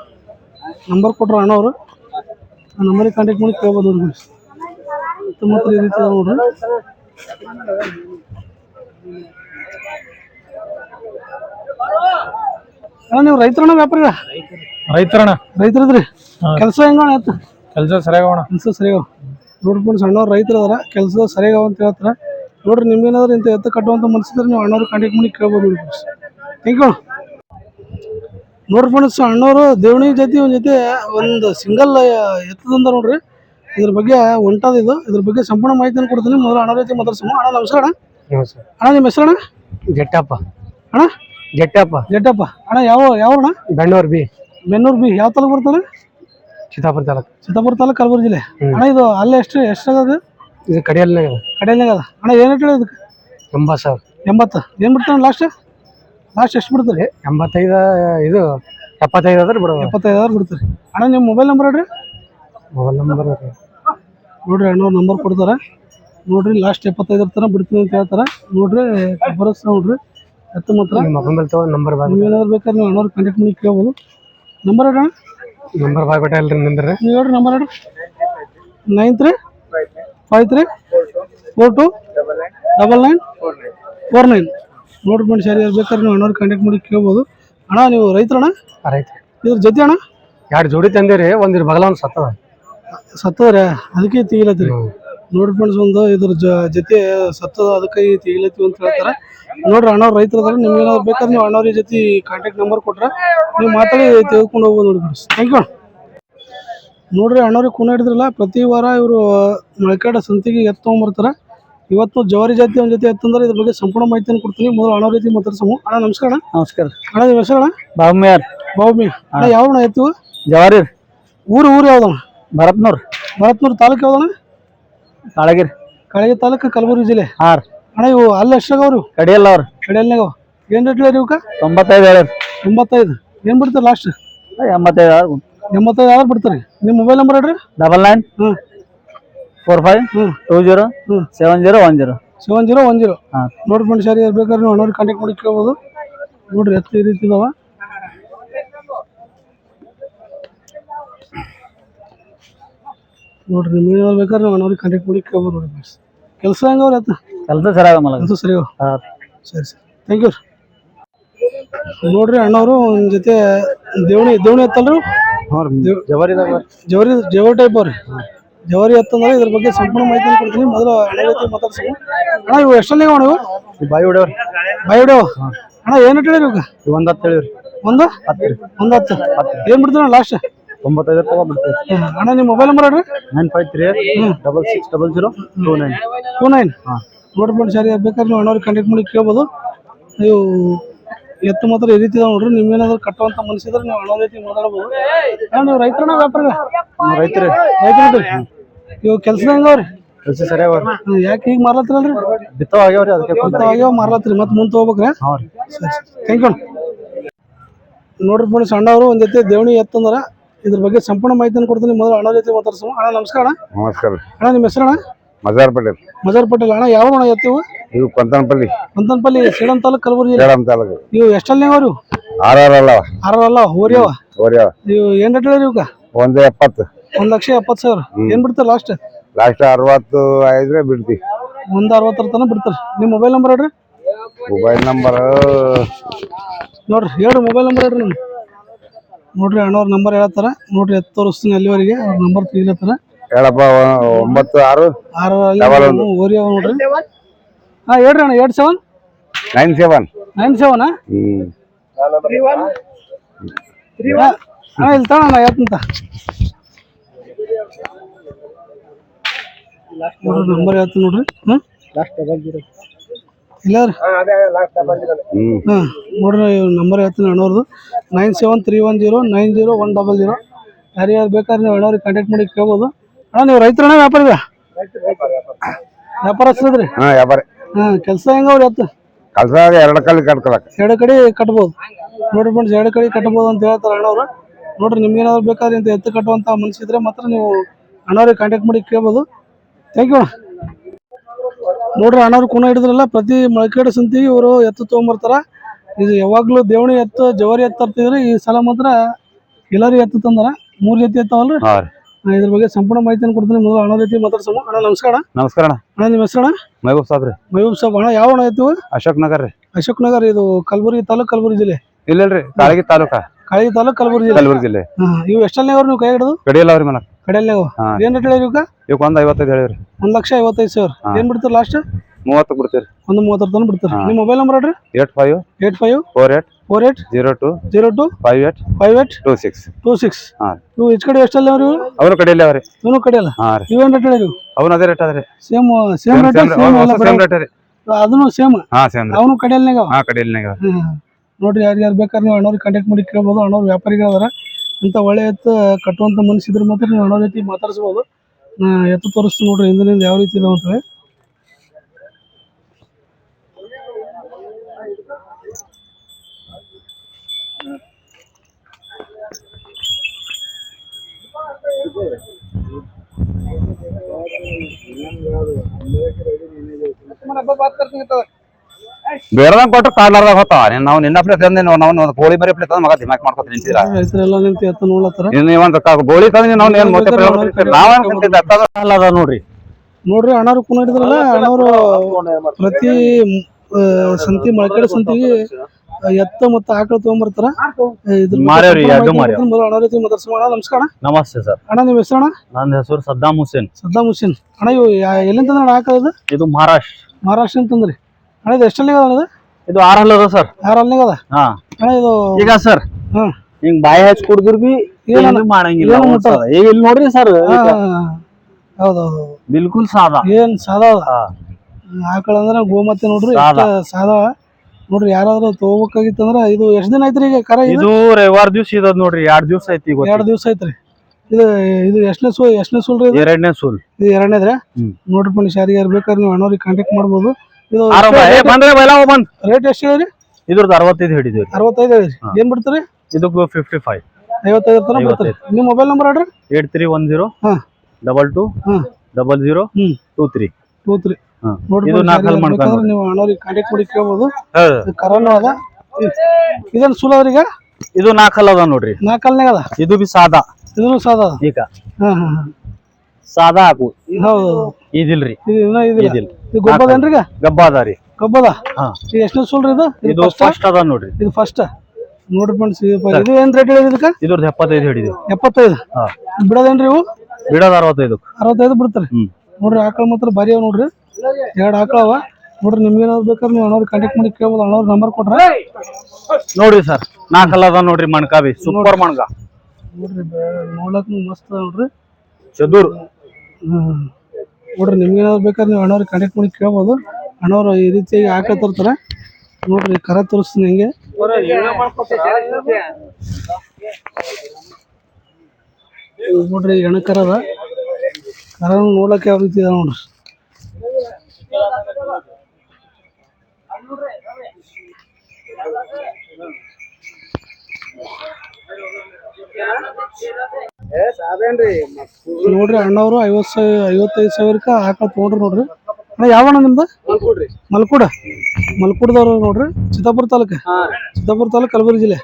ನಂಬರ್ ಕೊಟ್ರು ಅಣ್ಣವರು. ಆ ನಂಬರಿಗೆ ಕಾಂಟ್ಯಾಕ್ಟ್ ಮಾಡಿ ಕೇಳ್ಬೋದು ಸುತ್ತಮುತ್ತ ಈ ರೀತಿ ನೋಡ್ರಿ. ಅಣ್ಣ ನೀವು ರೈತರಣ್ಣ ವ್ಯಾಪಾರಿಗಳ ರೈತರಣ ರೈತರದ್ರಿ? ಕೆಲಸ ಹೆಂಗಣ ಆಯ್ತು? ಕೆಲಸ ಸರಿಯಾಗವಣ ಕೆಲಸ ಸರಿಯಾಗ ನೋಡ್ರಿ ಸಣ್ಣವ್ರು ರೈತರ ರೈತರು ಅದಾರ ಕೆಲಸ ಸರಿಯಾಗವ ಅಂತ ಹೇಳ್ತಾರೆ. ನೋಡ್ರಿ ನಿಮ್ಗೇನಾದ್ರು ಇಂಥ ಎತ್ತ ಕಟ್ಟುವಂತ ಮನಸ್ಸಿದ್ರೆ ನೀವು ಅಣ್ಣವ್ರು ಕಾಂಟ್ಯಾಕ್ಟ್ ಮಾಡಿ ಕೇಳ್ಬೋದು ನೋಡಿ ಥ್ಯಾಂಕ್ ಯು ನೋಡ್ರಿ ಫ್ರೆಂಡ್ಸ್ ಅಣ್ಣವರು ದೇವಣಿ ಜೊತೆ ಒಂದು ಜೊತೆ ಒಂದು ಸಿಂಗಲ್ ಎತ್ತದಂದ ನೋಡ್ರಿ. ಇದ್ರ ಬಗ್ಗೆ ಹೊಂಟದ ಇದು. ಇದ್ರ ಬಗ್ಗೆ ಸಂಪೂರ್ಣ ಮಾಹಿತಿಯನ್ನು ಕೊಡ್ತೀನಿ. ಮೊದಲು ಅಣ್ಣ ಜೊತೆ ಮಾತಾಡ್ಸಮ್ಮ ಅಣ್ಣ ನಮಸ್ಕಾರ ಅಣ್ಣ. ಅಣ್ಣ ನಿಮ್ಮ ಹೆಸರು ಅಣ್ಣ? ಜಟ್ಟಪ್ಪ. ಅಣ್ಣ? ಜಟ್ಟಪ್ಪ. ಜಟ್ಟಪ್ಪ. ಅಣ್ಣ ಯಾವ ಯಾವ ಅಣ್ಣ ಬೆಣ್ಣೂರ್ ಬಿ. ಬೆನ್ನೂರು ಬಿ. ಯಾವ ತಾಲೂಕು ಬರ್ತಾರೆ ಚಿತ್ತಾಪುರ ತಾಲೂಕು. ಚಿತ್ತಾಪುರ ತಾಲೂಕು ಕಲಬುರಗಿ ಜಿಲ್ಲೆ. ಅಣ್ಣ ಇದು ಅಲ್ಲೇ ಎಷ್ಟು ಎಷ್ಟಾಗದು ಇದು? ಕಡಿಯಲ್ಲಿ ಕಡಿಯಲ್ನಾಗ ಅದ. ಅಣ್ಣ ಏನು ರೇಟ್ ಇದಕ್ಕೆ? ಎಂಬತ್ತು ಸಾವಿರ. ಎಂಬತ್ತು. ಏನು ಬಿಡ್ತಾನೆ ಲಾಸ್ಟ್ ಲಾಸ್ಟ್ ಎಷ್ಟು ಬಿಡ್ತೀರಿ ಎಂಬತ್ತೈದು ಇದು ಎಪ್ಪತ್ತೈದು ಆದ್ರೆ ಬಿಡೋದು. ಎಪ್ಪತ್ತೈದು ಆದ್ರೆ ಬಿಡ್ತೀರಿ ಅಣ್ಣ ನಿಮ್ಮ ಮೊಬೈಲ್ ನಂಬರ್ ಹೇಳ್ರಿ. ಮೊಬೈಲ್ ನಂಬರ್ ನೋಡ್ರಿ ಅಣ್ಣ ನಂಬರ್ ಕೊಡ್ತಾರೆ. ನೋಡ್ರಿ ಲಾಸ್ಟ್ ಎಪ್ಪತ್ತೈದರ ತನಕ ಬಿಡ್ತೀನಿ ಅಂತ ಹೇಳ್ತಾರೆ. ನೋಡ್ರಿ ಬರೋಸ್ ನೋಡ್ರಿ. ಹತ್ತು ಮಾತ್ರ. ಮೊಬೈಲ್ ತಗೊಂಡು ನಂಬರ್ ನೀವು ಏನಾದ್ರು ಬೇಕಾದ್ರೆ ನೀವು ಅಣ್ಣವ್ರು ಕಾಂಟ್ಯಾಕ್ಟ್ ಮಾಡಿ ಕೇಳ್ಬೋದು. ನಂಬರ್ ಅಣ್ಣ. ನಂಬರ್ ಬಾಯ್ ಬಿಟ್ಟ ಅಲ್ರಿ ನಿಂದ್ರಿ ನೀವು ಹೇಳ್ರಿ ನಂಬರ್ ಹೇಳ್ರಿ. Nine three five three four two double nine four nine ಯಾರು ಯಾರು ಬೇಕಾದ್ರೆ ನೀವು ಅಣ್ಣವ್ರು ಕಾಂಟ್ಯಾಕ್ಟ್ ಮಾಡಿ ಕೇಳ್ಬೋದು. ಅಣ್ಣ ನೀವು ರೈತರಣ್ಣ? ರೈತ ಇದ್ರ ಜೊತೆ ಅಣ್ಣ? ಎರಡು ಜೋಡಿ ತಂದಿರಿ ಒಂದ್ ಇದ್ರ ಬಗಲ ಒಂದು ಸತ್ತದ. ಸತ್ತವ್ರೆ? ಅದಕ್ಕೆ ತೆಗಿಲತ್ತೀರಿ. ನೋಡ್ ಫ್ರೆಂಡ್ಸ್ ಒಂದು ಇದ್ರ ಜೊತೆ ಸತ್ತದ ಅದಕ್ಕೆ ತೀಗಿಲತ್ತಿ ತೆಗಿಲತ್ತೀವಿ ಅಂತ ಹೇಳ್ತಾರೆ. ನೋಡ್ರಿ ಅಣ್ಣವ್ರು ರೈತರು ಅದಾರ ನಿಮ್ಗೆ ಏನಾದ್ರು ಬೇಕಾದ್ರೆ ನೀವು ಅಣ್ಣವ್ರ ಜೊತೆ ಕಾಂಟ್ಯಾಕ್ಟ್ ನಂಬರ್ ಕೊಟ್ರೆ ನೀವು ಮಾತಾಡಿ ತೆಗೆದುಕೊಂಡು ಹೋಗ್ಬೋದು ನೋಡಿ ಫ್ರೆಂಡ್ಸ್ ಥ್ಯಾಂಕ್ ಯು ನೋಡ್ರಿ ಅಣ್ಣವ್ರಿಗೆ ಕೂನ ಹಿಡಿದ್ರಲ್ಲ ಪ್ರತಿ ವಾರ ಇವರು ಮೊಳಕಾಡ ಸಂತಿಗೆ ಎತ್ತು ತೊಗೊಂಬರ್ತಾರೆ. ಇವತ್ತು ಜವಾರಿ ಜಾತಿ ಒಂದ್ ಜೊತೆ ಎತ್ತಂದ್ರೆ ಇದ್ರ ಬಗ್ಗೆ ಸಂಪೂರ್ಣ ಮಾಹಿತಿಯನ್ನು ಕೊಡ್ತೀನಿ. ಮೊದಲು ಅಣ್ಣ ರೀತಿ ಮಾತಾಡ್ಸಮು ಅಣ್ಣ ನಮಸ್ಕಾರ ಅಣ್ಣ. ನಮಸ್ಕಾರ. ಅಣ್ಣ ನಿಮ್ಮ ಹೆಸರು ಅಣ್ಣ? ಬಾವ್ಮಿಯಾರ್. ಬಾಬಿ ಅಣ್ಣ ಯಾವ ಅಣ್ಣ ಎತ್ತು ಜವಾರಿ ಊರು ಊರು ಯಾವ್ದಣ್ಣ? ಭರತ್ನೂರ್. ಭರತ್ನೂರು ತಾಲೂಕು ಯಾವ್ದಣ್ಣ? ಕಾಳಗಿರಿ. ಕಳಗೆ ತಾಲೂಕು ಕಲಬುರಗಿ ಜಿಲ್ಲೆ. ಹಾರ್ ಅಣ್ಣ ಇವು ಅಲ್ಲಿ ಎಷ್ಟಾಗವ್ರು ಕಡಿಯಲ್ಲ ಅವ್ರು. ಕಡೆಯಲ್ನಾಗ ಏನು ರೇಟ್ ಹೇಳಿ ಇವಕ್ಕ ತೊಂಬತ್ತೈದು ಹೇಳಿ ಎಂಬತ್ತೈದು ಏನು ಬಿಡ್ತಾರೆ ಲಾಸ್ಟ್ ಎಂಬತ್ತೈದು ಆರು ಎಂಬತ್ತೈದು ಯಾವ್ದು ಬಿಡ್ತಾರೆ. ನಿಮ್ಮ ಮೊಬೈಲ್ ನಂಬರ್ ಹೇಳ್ರಿ. Double nine. ಹ್ಞೂ ಫೋರ್ ಫೈವ್ ಹ್ಞೂ ಟೂ ಜೀರೋ ಹ್ಞೂ seven zero one zero seven zero one zero ಹಾಂ. ನೋಡ್ರಿ ಫ್ರೆಂಡ್ಸ್ ಯಾರು ಬೇಕಾದ್ರೆ ನೀವು ಅಣ್ಣವ್ರಿಗೆ ಕಾಂಟ್ಯಾಕ್ಟ್ ಮಾಡಿ ಕೇಳ್ಬೋದು ನೋಡ್ರಿ ಎತ್ತ ಈ ರೀತಿ ಇದಾವ. ನೋಡ್ರಿ ನೀವು ಬೇಕಾದ್ರೆ ನೀವು ಅಣ್ಣವ್ರಿಗೆ ಕಾಂಟ್ಯಾಕ್ಟ್ ಮಾಡಿ ಕೇಳ್ಬೋದು ನೋಡಿ ಫ್ರೆಂಡ್ಸ್ ಕೆಲಸ ಹೆಂಗವ್ರಿ ಎತ್ತ ಕೆಲಸ ಸರಿ ಮಲಗ. ಅದು ಸರಿ ಹಾಂ. ಸರಿ ಸರಿ. ಥ್ಯಾಂಕ್ ಯು ನೋಡ್ರಿ ಅಣ್ಣವರು ಒಂದು ಜೊತೆ ದೇವಣಿ ದೇವಣಿ ಎತ್ತಲ್ರಿ? ಜವರಿ ಜವರಿ ಜವರಿ ಟೈಪ್ ಅವ್ರಿ. ಜವರಿ ಎತ್ತಂದ್ರೆ ಇದ್ರ ಬಗ್ಗೆ ಸಂಪೂರ್ಣ ಮಾಹಿತಿ ಕೊಡ್ತೀನಿ. ಮೊದಲು ಜೊತೆ ಮಾತಾಡ್ಸಿ ಅಣ್ಣ ಇವು ಎಷ್ಟಲ್ಲಿ ಅಣ್ಣ ಇವು? ಬಾಯಿ ಹೊಡೆಯವ್ರಿ ಬಾಯಿ ಹೊಡ್ಯಾವ ಅಣ್ಣ ಏನು ಹೇಳಿರಿ ಇವಾಗ? ಒಂದು ಹತ್ತು ಹೇಳಿರಿ. ಒಂದು? ಒಂದು ಹತ್ತು. ಏನು ಬಿಡ್ತೀರ ಲಾಸ್ಟ್ ತೊಂಬತ್ತೈದು ತಗೊಂಡ್ಬಿಡ್ತೀವಿ ಅಣ್ಣ ನಿಮ್ಮ ಮೊಬೈಲ್ ನಂಬರ್ ಹೇಳ್ರಿ nine five three double six double zero two nine. Two nine? ನೋಡ್ಬಿಟ್ಟು ಸರಿ ಬೇಕಾದ್ರೆ ನೀವು ಅಣ್ಣವ್ರಿಗೆ ಕಾಂಟ್ಯಾಕ್ಟ್ ಮಾಡಿ ಕೇಳ್ಬೋದು. ನೀವು ಎತ್ತು ಮಾತ್ರ ಈ ರೀತಿ ನೋಡ್ರಿ. ನಿಮ್ಗೇನಾದ್ರು ಕಟ್ಟುವಂತ ಮನಸ್ಸಿದ್ರೆ ನೀವು ಅಣ್ಣ ರೀತಿ ಮಾತಾಡ್ಬೋದು. ನೀವು ರೈತರಣ್ಣ ವ್ಯಾಪಾರ ರೈತರೇ ರೈತರು ಇವು ಕೆಲಸದ ಹೆಂಗವ್ರಿ ಕೆಲಸ ಸರಿಯಾಗ ಯಾಕೆ ಈಗ ಮಾರ್ಲತ್ತಿರಲ್ರಿ ಬಿತ್ತವ ಆಗ್ಯಾವ್ರಿ ಅದಕ್ಕೆ ಆಗ್ಯಾವ ಮಾರ್ಲತ್ರಿ ಮತ್ತೆ ಮುಂದೆ ಹೋಗ್ಬೇಕ್ರಿ ಹಾಂ ರೀ. ಥ್ಯಾಂಕ್ ಯು ನೋಡ್ರಿ ಫ್ರೆಂಡ್ಸ್ ಸಣ್ಣವರು ಒಂದ್ ಜೊತೆ ದೇವಣಿ ಎತ್ತಂದ್ರ. ಇದ್ರ ಬಗ್ಗೆ ಸಂಪೂರ್ಣ ಮಾಹಿತಿಯನ್ನು ಕೊಡ್ತೀನಿ. ಮೊದಲು ಅಣ್ಣ ಜೊತೆ ಮಾತಾಡ್ಸೋ ಅಣ್ಣ ನಮಸ್ಕಾರ ಅಣ್ಣ. ನಮಸ್ಕಾರ ಅಣ್ಣ ನಿಮ್ಮ ಹೆಸರು ಅಣ್ಣ ಮಜಾರ್ ಪಟೇಲ್ ಮಜಾರ್ ಪಟೇಲ್. ಅಣ್ಣ ಯಾವ ಅಣ್ಣ ಎತ್ತಿವು? ಇವು ಕೊಂತನಪಲ್ಲಿ. ಕೊಂತನಪಲ್ಲಿ ಸೇಡಂ ತಾಲೂಕು ಕಲಬುರಗಿ ಸೇಡಂ ತಾಲೂಕು ಇವು ಎಷ್ಟಲ್ಲಿ ಅವರು ಆರ್ ಆರ್ ಅಲ್ಲವ. ಆರಲ್ಲ ಹೋರಿಯವ ಓರಿಯವ ನೀವು ಏನ್ ರೇಟ್ ಹೇಳಿ ಇವಕ್ಕ ಒಂದು ಎಪ್ಪತ್ತು. ಒಂದ್ ಲಕ್ಷ ಎಪ್ಪತ್ತು ಸಾವಿರ. ಏನ್ ಬಿಡ್ತಾರೆ ಲಾಸ್ಟ್ ಲಾಸ್ಟ್ ಅರವತ್ತು ಐದ್ರೆ ಬಿಡ್ತಿ. ಒಂದ್ ಅರವತ್ತರ ತನಕ ಬಿಡ್ತಾರೆ. ನಿಮ್ಮ ಮೊಬೈಲ್ ನಂಬರ್ ಹೇಳ್ರಿ. ಮೊಬೈಲ್ ನಂಬರ್ ನೋಡ್ರಿ ಹೇಳ್ರಿ ಮೊಬೈಲ್ ನಂಬರ್ ಹೇಳ್ರಿ ನಿಮ್ ನೋಡ್ರಿ ಅಣ್ಣವ್ರ ನಂಬರ್ ಹೇಳತ್ತಾರ ನೋಡ್ರಿ ಎತ್ತು ತೋರಿಸ್ತೀನಿ ಅಲ್ಲಿವರೆಗೆ. ಅವ್ರ ನಂಬರ್ ತೆಗಿಲತ್ತಾರ ಹೇಳಪ್ಪ ಒಂಬತ್ತು ಆರು ಆರು ಓರಿ ಒಂದು. ಓರಿಯವ ನೋಡ್ರಿ. ಹಾ ಹೇಳ್ರಿ ಅಣ್ಣ eight seven nine seven nine seven ಹ್ಮ್. ಹಾ ಇಲ್ಲಿ ತಗೋಣ ಎತ್ತಂತ ನೋಡ್ರಿ ನಂಬರ್ ಹೇಳ್ತೀನಿ ನೋಡ್ರಿ? ಹ್ಮ್? ಇಲ್ಲ ರೀ? ಹಾಂ ನೋಡ್ರಿ ನಂಬರ್ ಹೇಳ್ತೀನಿ ಅಣ್ಣವ್ರದ್ದು nine seven three one zero nine zero one double zero ಯಾರ್ಯಾರು ಬೇಕಾದ್ರೆ ನೀವು ಅಣ್ಣವ್ರಿಗೆ ಕಾಂಟ್ಯಾಕ್ಟ್ ಮಾಡಿ ಕೇಳ್ಬೋದು. ಅಣ್ಣ ನೀವು ರೈತರಣ್ಣ ವ್ಯಾಪಾರಿಗ ವ್ಯಾಪಾರಸ್ತ್ರದ್ರಿ ಹಾ ವ್ಯಾಪಾರ. ಹಾ ಕೆಲಸ ಹೆಂಗವ್ರಿ ಹತ್ತು ಕಲ್ಸ ಎರಡು ಕಲ್ಲಿ ಕಟ್ಕೊಳಕ್. ಎರಡು ಕಡೆ ಕಟ್ಬೋದು. ನೋಡ್ರಿ ಫ್ರೆಂಡ್ಸ್ ಎರಡು ಕಡೆ ಕಟ್ಬೋದು ಅಂತ ಹೇಳ್ತಾರೆ ಅಣ್ಣವ್ರು. ನೋಡ್ರಿ ನಿಮ್ಗೆ ಏನಾದ್ರು ಬೇಕಾದ್ರೆ ಇಂಥ ಎತ್ತು ಕಟ್ಟುವಂಥ ಮನಸ್ಸಿದ್ರೆ ಮಾತ್ರ ನೀವು ಅಣ್ಣವ್ರಿಗೆ ಕಾಂಟ್ಯಾಕ್ಟ್ ಮಾಡಿ ಕೇಳ್ಬೋದು. ಥ್ಯಾಂಕ್ ಯು ನೋಡ್ರಿ ಅಣ್ಣವ್ರು ಕುಣ ಹಿಡಿದ್ರಲ್ಲ ಪ್ರತಿ ಮೊಳಕೇಡು ಸಂತಿಗೆ ಇವರು ಎತ್ತು ತೊಗೊಂಬರ್ತಾರ. ಇದು ಯಾವಾಗಲೂ ದೇವಣಿ ಎತ್ತು ಜವಾರಿ ಎತ್ತು ತರ್ತಿದ್ರೆ. ಈ ಸಲ ಮಾತ್ರ ಎಲ್ಲರೂ ಎತ್ತು ತಂದಾರ. ಮೂರು ಜೊತೆ ಎತ್ತವಲ್ರಿ? ಇದ್ರ ಬಗ್ಗೆ ಸಂಪೂರ್ಣ ಮಾಹಿತಿ ಕೊಡ್ತೀನಿ. ಮೊದಲು ಅಣ್ಣ ಜೊತೆ ಮಾತಾಡ್ಸಮ್ಮ ಅಣ್ಣ ನಮಸ್ಕಾರ ನಮಸ್ಕಾರ ಅಣ್ಣ. ನಿಮ್ಮ ಹೆಸರು ಅಣ್ಣ ಮಹಬೂಬ್ ಸಾಬ್ ರೀ. ಮಹಬೂಬ್ ಸಾಬ್. ಅಣ್ಣ ಯಾವ ಅಣ್ಣ ಎತ್ತು? ಅಶೋಕ್ ನಗರ್ ರೀ. ಅಶೋಕ್ ನಗರ್ ಇದು ಕಲಬುರಗಿ ತಾಲೂಕು ಕಲಬುರಗಿ ಜಿಲ್ಲೆ. ಇಲ್ಲ ರೀ ಕಾಳಗಿ ತಾಲೂಕ. ಕಾಳಗಿ ತಾಲೂಕು ಕಲಬುರಗಿ ಜಿಲ್ಲೆ. ಕಲಬುರ್ಗಿ ಜಿಲ್ಲೆ. ಹಾ ಇವು ಎಷ್ಟಲ್ಲಿ ಅವ್ರು ನೀವು ಕೈ ಹಿಡಿದು ಕಡಿಯಲ್ಲ ಅವ್ರಿ ಮನ ಕಡೆಯಲ್ಲಿ ಹಾ. ಏನ್ ರೇಟ್ ಹೇಳಿರಿ ಇವಕ್ಕ ಇವಕ್ಕೆ ಒಂದು ಐವತ್ತೈದು ಹೇಳಿವ್ರಿ. ಒಂದ್ ಲಕ್ಷ ಐವತ್ತೈದು ಸಾವಿರ. ಹಾ. ಏನ್ ಬಿಡ್ತಾರೆ ಲಾಸ್ಟ್ ಮೂವತ್ತು ಬಿಡ್ತೀರಿ. ಒಂದು ಮೂವತ್ತರ ತನಕ ಬಿಡ್ತಾರೆ. ಹಾ. ನಿಮ್ಮ ಮೊಬೈಲ್ ನಂಬರ್ ಹೇಳ್ರಿ. Eight five eight five four eight four eight zero two zero two five eight five eight two six. Two six. ಹಾಂ. ಇವು ಈಚ್ ಕಡೆ ಎಷ್ಟಲ್ಲ ಅವ್ರು ಇವು? ಅವ್ರು ಕಡಿಯಲ್ಲಿ ಅವ್ರಿ. ಇವನು ಕಡೆಯಲ್ಲ? ಹಾಂ ರೀ. ಇವೇನ್ ರೇಟ್ ಹೇಳಿರಿ ಅವ್ನು ಅದೇ ರೇಟ್ ಅದ್ರಿ same same rate same same ಎಲ್ಲ ಸೇಮ್ ರೇಟ್ ರೀ. ಅದನ್ನು ಸೇಮ್ ಹಾಂ ಸೇಮ್ ರೀ ಅವನು ಕಡೆಯಲ್ನಾಗ ಹಾಂ ಕಡಿಯಲ್ನಾಗ ನೋಡ್ರಿ ಯಾರ್ ಯಾರು ಬೇಕಾದ್ರೆ ನೀವು ಅಣ್ಣವ್ರಿಗೆ ಕಾಂಟ್ಯಾಕ್ಟ್ ಮಾಡಿ ಕೇಳ್ಬೋದು. ಅಣ್ಣವ್ರು ವ್ಯಾಪಾರಿಗಳು ಅದಾರ. ಇಂಥ ಒಳ್ಳೆ ಎತ್ತು ಕಟ್ಟುವಂಥ ಮನಸ್ಸಿದ್ರೆ ಮಾತ್ರ ನೀವು ಅಣ್ಣವ್ರ ರೀತಿ ಮಾತಾಡಿಸ್ಬೋದು. ನಾ ಎತ್ತು ತೋರಿಸ್ತೀನಿ ನೋಡ್ರಿ ಹಿಂದಿನಿಂದ ಯಾವ ರೀತಿ ಇದಾವೆ ಅಂತೇಳಿ ಬೇರೆದಂಗ್ ಕೊಟ್ರೆ ಕಾಡ್ಲಾರ್ದಾಗ ಹೋತಾವ ನೀನ್ ನಾವು ನಿನ್ನ ಪ್ಲೇಸ್ ತಂದೆ ನಾವು ಒಂದು ಕೋಳಿ ಮರಿ ಪ್ಲೇಸ್ ಮಗ ದಿಮಾಕ್ ಮಾಡ್ಕೊತ ನಿಂತಿದ್ರ ರೈತರೆಲ್ಲ ನಿಂತು ಎತ್ತು ನೋಡ್ಲತ್ತಾರ? ನೀನ್ ಒಂದ್ ಗೋಳಿ ತಂದ್ರೆ ನಾವು ಏನ್ ಮತ್ತೆ ನಾವೇನ್ ಕಂತಿದ್ದ ಅದ ನೋಡ್ರಿ. ನೋಡ್ರಿ ಅಣ್ಣವ್ರು ಕುಣ ಹಿಡಿದ್ರಲ್ಲ ಅಣ್ಣವ್ರು ಪ್ರತಿ ಸಂತಿ ಮಳಕಡೆ ಸಂತಿಗೆ ಎತ್ತ ಮತ್ತೆ ಆಕಳ ತಗೊಂಬರ್ತಾರ. ಮೊದಲು ಅಣ್ಣ ರೀತಿ ಅಣ್ಣ ನಮಸ್ಕಾರ ನಮಸ್ತೆ ಸರ್. ಅಣ್ಣ ನಿಮ್ಮ ಹೆಸರು ಅಣ್ಣ? ನನ್ನ ಹೆಸರು ಸದ್ದಾಮ್ ಹುಸೇನ್. ಸದ್ದಾಮ್ ಹುಸೇನ್. ಅಣ್ಣ ಇವು ಎಲ್ಲಿಂದ ಅಣ್ಣ ಹಾಕೋದು ಇದು ಮಹಾರಾಷ್ಟ್ರ. ಮಹಾರಾಷ್ಟ್ರ ಅಂತಂದ್ರಿ ಅಣ್ಣ ಇದು ಎಷ್ಟಲ್ಲಿ ಅದ ಇದು? ಆರ್ ಆರಲ್ಲ ಅದ ಸರ್. ಯಾರು ಅಲ್ಲಿ ಅದ ಹಾ. ಅಣ್ಣ ಇದು ಈಗ ಸರ್ ಹ್ಮ್. ಹಿಂಗ್ ಬಾಯಿ ಹಚ್ಚಿ ಕುಡಿದ್ರು ಬಿ ಏನು- ಮಾಡಂಗಿಲ್ಲ ಏನು ಸಲ. ಈಗ ಇಲ್ಲಿ ನೋಡ್ರಿ ಸರ್ ಹೌದೌದು. ಬಿಲ್ಕುಲ್ ಸಾದಾ. ಏನ್ ಸಾದಾ ಅದ. ಆಕಳ ಅಂದ್ರೆ ಗೋಮತೆ ನೋಡ್ರಿ ಸಾದಾ. ಎಷ್ಟ ಸಾದಾ. ನೋಡ್ರಿ ಯಾರಾದ್ರೂ ತಗೋಬೇಕಾಗಿತ್ತಂದ್ರ ಇದು ಎಷ್ಟ್ ದಿನ ಐತ್ರಿ ಈಗ ಕರ ಇದು? ಇದು ರವಿವಾರ ದಿವ್ಸ ಇದ ನೋಡ್ರಿ ಎರಡ್ ದಿವ್ಸ ಐತಿ ಈಗ ಎರಡ್ ದಿವ್ಸ ಐತ್ರಿ. ಇದು ಇದು ಎಷ್ಟನೇ ಸೂಲ್ ಎಷ್ಟನೇ ಸೂಲ್ರಿ ಇದು? ಎರಡನೇ ಸೂಲ್. ಇದು ಎರಡನೇದ್ರ? ಹ್ಮ್. ನೋಡ್ರಿ ಪಣಿ ಶಾರಿಗೆ ಯಾರು ಬೇಕಾದ್ರೆ ನೀವು ಅಣ್ಣವ್ರಿಗೆ ಕಾಂಟ್ಯಾಕ್ಟ್ ಮಾಡ್ಬೋದು. ಇದು ಏ, ಬಂದ್ರೆ ಬೈಲ ಬಂದ್. ರೇಟ್ ಎಷ್ಟು ಹೇಳಿರಿ ಇದ್ರದ್ದು ಅರವತ್ತೈದು ಹಿಡಿದ್ವಿ ಅರವತ್ತೈದು ಹೇಳಿರಿ ಏನ್ ಬಿಡ್ತೀರಿ? ಇದಕ್ಕೆ ಫಿಫ್ಟಿ ಫೈವ್ ಐವತ್ತೈದು. ತನಕ ನಿಮ್ಮ ಮೊಬೈಲ್ ನಂಬರ್ ಹೇಳ್ರಿ. ಏಟ್ ತ್ರೀ ಒನ್ ಜೀರೋ ಹಾ. Double two. Double zero. Two three two three ಹಾ. ನೋಡ್ರಿ ಇದು ಪಣಿ ನಾಲ್ಕಲ್ಲಿ ಮಾಡ್ಕೊಂಡು ನೀವು ಅಣ್ಣವ್ರಿಗೆ ಕಾಂಟ್ಯಾಕ್ಟ್ ಮಾಡಿ ಕೇಳ್ಬೋದು. ಕರನು ಅದ. ಇದನ್ ಸುಲ ಅವ್ರಿಗೆ? ಇದು ಅದ ನೋಡ್ರಿ. ನಾಲ್ಕಲ್ನಾಗ ಅದ? ಇದು ಬಿ ಸಾದಾ. ಸಾದಾ ಈಗ. ಸಾದಾ ಹಾಕು. ಹೌದು. ಇದಿಲ್ರಿ ಇದಿಲ್ಲ ಗೊಬ್ಬದೇನ್ರಿ ಈಗ ಗಬ್ಬ ಅದ ರೀ. ಗೊಬ್ಬದ? ಹಾ. ಎಷ್ಟನೇ ಸೂಲ್ರಿ ಇದು? ಇದು ಫಸ್ಟ್? ಅದ ನೋಡ್ರಿ. ಇದು ಫಸ್ಟ್? ನೋಡ್ರಿ ಫ್ರೆಂಡ್ಸ್ ಇದು ಏನ್ ರೇಟ್ ಇದಕ್ಕೆ? ಇದ್ರದ್ದು ಎಪ್ಪತ್ತೈದು ಹಿಡಿದ್ವಿ ಎಪ್ಪತ್ತೈದು? ಹಾ. ಬಿಡೋದೇನ್ರಿ ಇವು? ಬಿಡೋದು ಅರವತ್ತೈದು ಅರವತ್ತೈದು ಬಿಡ್ತಾರೆ. ನೋಡ್ರಿ ಆಕಳ ಮಾತ್ರ ಭಾರಿ ಅವ ನೋಡ್ರಿ. ಎರಡು ಆಕಳ ಅವ. ನೋಡ್ರಿ ನಿಮ್ಗೇನಾದ್ರು ಬೇಕಾದ್ರೆ ನೀವು ಅಣ್ಣವ್ರಿಗೆ ಕಾಂಟ್ಯಾಕ್ಟ್ ಮಾಡಿ ಕೇಳ್ಬೋದು ಅಣ್ಣವ್ರ ನಂಬರ್ ಕೊಟ್ರೆ. ನೋಡ್ರಿ ಸರ್ ನಾಲ್ಕಲ್ಲ ಅದ ನೋಡ್ರಿ ಮಣ್ಕಾವಿ. ಸೂಪರ್ ಮಣ್ಗ. ನೋಡ್ರಿ ನೋಡ್ಲಕ್ ಮಸ್ತ್ ನೋಡ್ರಿ. ಚದೂರ್. ಹ್ಮ್. ನೋಡ್ರಿ, ನಿಮ್ಗೆ ಏನಾದ್ರು ಬೇಕಾದ್ರೆ ನೀವು ಅಣ್ಣವ್ರಿಗೆ ಕಾಂಟ್ಯಾಕ್ಟ್ ಮಾಡಿ ಕೇಳ್ಬೋದು. ಅಣ್ಣವ್ರು ಈ ರೀತಿಯಾಗಿ ಆಕಳ ತರ್ತಾರೆ. ನೋಡ್ರಿ, ಕರ ತೋರಿಸ್ತೀನಿ ಹಿಂಗೆ ಇದು ನೋಡ್ರಿ ಹೆಣ ಕರ ಅದ ಕರ ನೋಡಕ್ ಯಾವ ರೀತಿ ಅದ ನೋಡ್ರಿ. ನೋಡ್ರಿ ಅಣ್ಣವ್ರು ಐವತ್ ಸಾವಿರ ಐವತ್ತೈದು ಸಾವಿರಕ್ಕ ಆಕಳ ತೊಗೊಂಡ್ರಿ ನೋಡ್ರಿ. ಅಣ್ಣ ಯಾವ ಅಣ್ಣ ನಿಮ್ದು? ಮಲ್ಕೂಡ? ಮಲ್ಕೂಡದವ್ರು ನೋಡ್ರಿ. ಚಿತ್ತಾಪುರ ತಾಲೂಕ? ಚಿತ್ತಾಪುರ ತಾಲೂಕು ಕಲಬುರಗಿ ಜಿಲ್ಲೆ?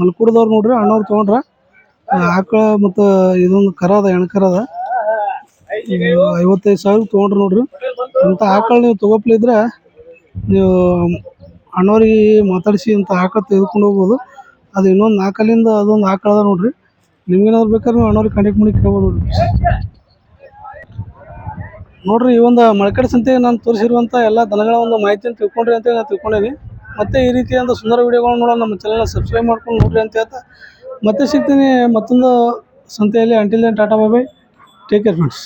ಮಲ್ಕೂಡದವ್ರು ನೋಡ್ರಿ ಅಣ್ಣವ್ರು ತಗೊಂಡ್ರ. ಆಕಳ ಮತ್ತು ಇದೊಂದು ಕರ ಅದ ಹೆಣ್ ಕರ ಅದ. ಐವತ್ತೈದು ಸಾವಿರ ತಗೊಂಡ್ರಿ ನೋಡ್ರಿ. ಇಂಥ ಆಕಳ ನೀವು ತಗೋಪ್ಲಿ ಇದ್ರೆ ನೀವು ಅಣ್ಣವ್ರಿಗೆ ಮಾತಾಡಿಸಿ ಇಂಥ ಆಕಳ ತೆಗೆದುಕೊಂಡು ಹೋಗ್ಬೋದು. ಅದು ಇನ್ನೊಂದು ನಾಲ್ಕಲ್ಲಿಂದ ಅದೊಂದು ಆಕಳ ಅದ ನೋಡ್ರಿ. ನಿಮ್ಗೇನಾದ್ರು ಬೇಕಾದ್ರೆ ಅಣ್ಣವ್ರಿಗೆ ಕಾಂಟ್ಯಾಕ್ಟ್ ಮಾಡಿ ಕೇಳ್ಬೋದು ನೋಡ್ರಿ. ಈ ಒಂದು ಮಳಕಡೆ ಸಂತೆ ನಾನು ತೋರಿಸಿರುವಂಥ ಎಲ್ಲ ದನಗಳ ಒಂದು ಮಾಹಿತಿಯನ್ನು ತಿಳ್ಕೊಂಡ್ರಿ ಅಂತೇಳಿ ನಾನು ತಿಳ್ಕೊಂಡೀನಿ. ಮತ್ತೆ ಈ ರೀತಿಯಾದ ಸುಂದರ ವಿಡಿಯೋಗಳನ್ನ ನೋಡೋಣ, ನಮ್ಮ ಚಾನಲ್ನ ಸಬ್ಸ್ಕ್ರೈಬ್ ಮಾಡ್ಕೊಂಡು ನೋಡ್ರಿ ಅಂತ ಹೇಳ್ತಾ. ಮತ್ತೆ ಸಿಗ್ತೀನಿ ಮತ್ತೊಂದು ಸಂತೆಯಲ್ಲಿ. Until tata bye take care friends